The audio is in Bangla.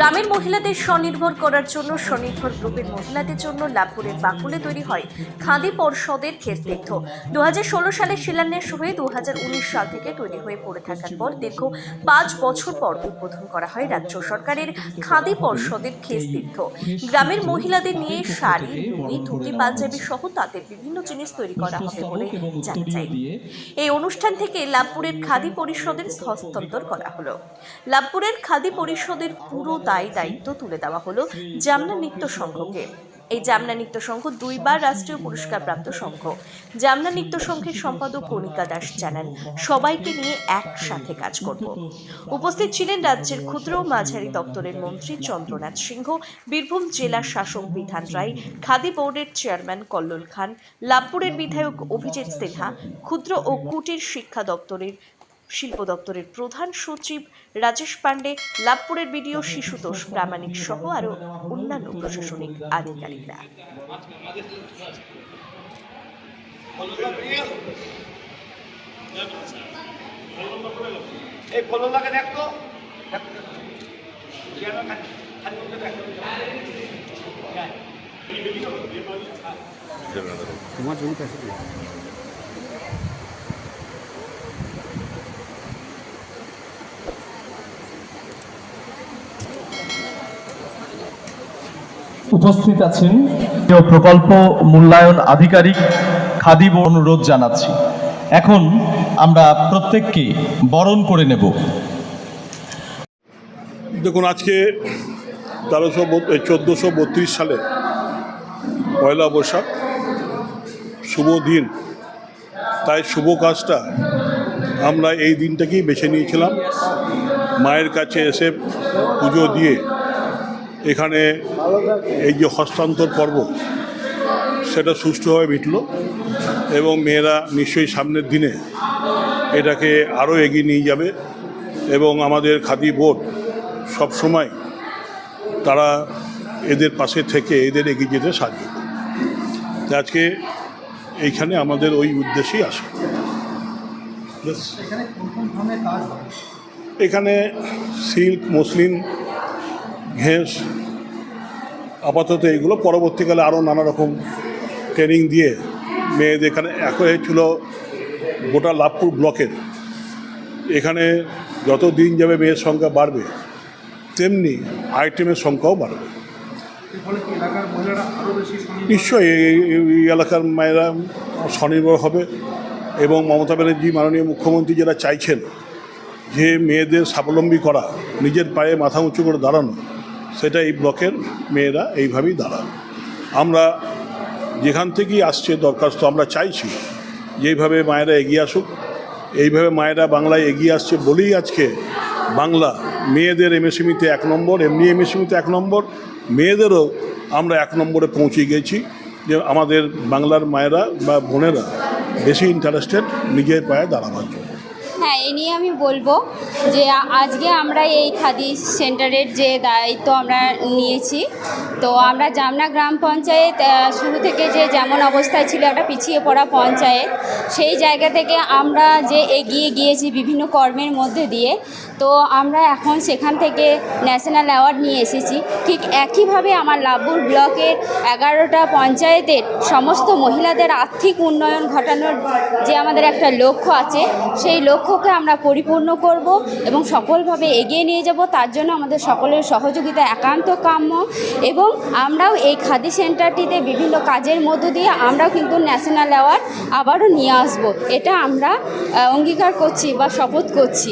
গ্রামের মহিলাদের স্বনির্ভর করার জন্য স্বনির্ভর গ্রুপের মহিলাদের জন্য লাভপুরের বাকুলে তৈরি হয় খাদি পর্ষদের ক্ষেত্রীর্থ দু সালে শিলান্যাস হয়ে দুহাজার উনিশ সাল থেকে তৈরি হয়ে পড়ে থাকার পর দীর্ঘ পাঁচ বছর পর উদ্বোধন করা হয় রাজ্য সরকারের খাদি পর্ষদের ক্ষেত্রীর্থ গ্রামের মহিলাদের নিয়ে শাড়ি লুঙ্গি ধুতি পাঞ্জাবি সহ তাদের বিভিন্ন জিনিস তৈরি করা হবে বলে জানা যায়। এই অনুষ্ঠান থেকে লাভপুরের খাদি পরিষদের হস্তান্তর করা হলো। লাভপুরের খাদি পরিষদের পুরো দায় দায়িত্ব তুলে দেওয়া হলো জামনা নৃত্য সংঘকে। এই জামনা নৃত্য সংঘ দুইবার রাষ্ট্রীয় পুরস্কার প্রাপ্ত সংঘ। জামনা নৃত্য সংঘের সম্পাদক কণিকা দাস জানান, সবাইকে নিয়ে একসাথে কাজ করব। উপস্থিত ছিলেন রাজ্যের ক্ষুদ্র মাঝারি দপ্তরের মন্ত্রী চন্দ্রনাথ সিংহ, বীরভূম জেলা শাসক বিধান রায়, খাদি বোর্ডের চেয়ারম্যান কল্লোল খান, লাভপুরের বিধায়ক অভিজিৎ সিনহা, ক্ষুদ্র ও কুটির শিক্ষা দপ্তরের শিল্প দপ্তরের প্রধান সচিব রাজেশ পান্ডে লাভপুরের বিডিও শিশুতোষ প্রামাণিক সহ আরও অন্যান্য প্রশাসনিক আধিকারিকরা। এই কলমটাকে তোমার জমিতে আছে উপস্থিত আছেন। প্রকল্প মূল্যায়ন আধিকারিক খাদিব অনুরোধ জানাচ্ছি। এখন আমরা প্রত্যেককে বরণ করে নেব। দেখুন আজকে তেরোশো চোদ্দোশো বত্রিশ সালে পয়লা বৈশাখ শুভ দিন। তাই শুভ কাজটা আমরা এই দিনটাকেই বেছে নিয়েছিলাম। মায়ের কাছে এসে পুজো দিয়ে এখানে এই যে হস্তান্তর পর্ব সেটা সুষ্ঠুভাবে মিটল এবং মেয়েরা নিশ্চয়ই সামনের দিনে এটাকে আরও এগিয়ে নিয়ে যাবে এবং আমাদের খাদি বোর্ড সব সময় তারা এদের পাশে থেকে এদের এগিয়ে যেতে সাহায্য করে আজকে এইখানে আমাদের ওই উদ্দেশ্যেই আসে। এখানে সিল্ক মসলিন ঘেঁস আপাতত এইগুলো পরবর্তীকালে আরও নানা রকম ট্রেনিং দিয়ে মেয়েদের এখানে এক হয়েছিল গোটা লাভপুর ব্লকের। এখানে যত দিন যাবে মেয়ের সংখ্যা বাড়বে, তেমনি আইটেমের সংখ্যাও বাড়বে। নিশ্চয়ই এই- এলাকার মায়েরা স্বনির্ভর হবে এবং মমতা ব্যানার্জি, মাননীয় মুখ্যমন্ত্রী যারা চাইছেন যে মেয়েদের স্বাবলম্বী করা, নিজের পায়ে মাথা উঁচু করে দাঁড়ানো সেটা এই ব্লকের মেয়েরা এইভাবেই দাঁড়াবে আমরা যেখান থেকেই আসছে দরখাস্ত, আমরা চাইছি যেইভাবে মায়েরা এগিয়ে আসুক। এইভাবে মায়েরা বাংলায় এগিয়ে আসছে বলেই আজকে বাংলা মেয়েদের এমএসএমিতে এক নম্বর, এমনি এমএসএমিতে এক নম্বর, মেয়েদেরও আমরা এক নম্বরে পৌঁছে গেছি যে আমাদের বাংলার মায়েরা বা বোনেরা বেশি ইন্টারেস্টেড নিজের পায়ে দাঁড়াবার জন্য। হ্যাঁ এ নিয়ে আমি বলব যে আজকে আমরা এই খাদি সেন্টারের যে দায়িত্ব আমরা নিয়েছি, তো আমরা জামনা গ্রাম পঞ্চায়েত শুরু থেকে যে যেমন অবস্থায় ছিল একটা পিছিয়ে পড়া পঞ্চায়েত, সেই জায়গা থেকে আমরা যে এগিয়ে গিয়েছি বিভিন্ন কর্মের মধ্যে দিয়ে, তো আমরা এখন সেখান থেকে ন্যাশনাল অ্যাওয়ার্ড নিয়ে এসেছি। ঠিক একইভাবে আমার লাভপুর ব্লকের এগারোটা পঞ্চায়েতের সমস্ত মহিলাদের আর্থিক উন্নয়ন ঘটানোর যে আমাদের একটা লক্ষ্য আছে, সেই লক্ষ্যকে আমরা পরিপূর্ণ করব এবং সকলভাবে এগিয়ে নিয়ে যাব। তার জন্য আমাদের সকলের সহযোগিতা একান্ত কাম্য এবং আমরাও এই খাদি সেন্টারটিতে বিভিন্ন কাজের মধ্য দিয়ে আমরাও কিন্তু ন্যাশনাল অ্যাওয়ার্ড আবারও নিয়ে আসব। এটা আমরা অঙ্গীকার করছি বা শপথ করছি।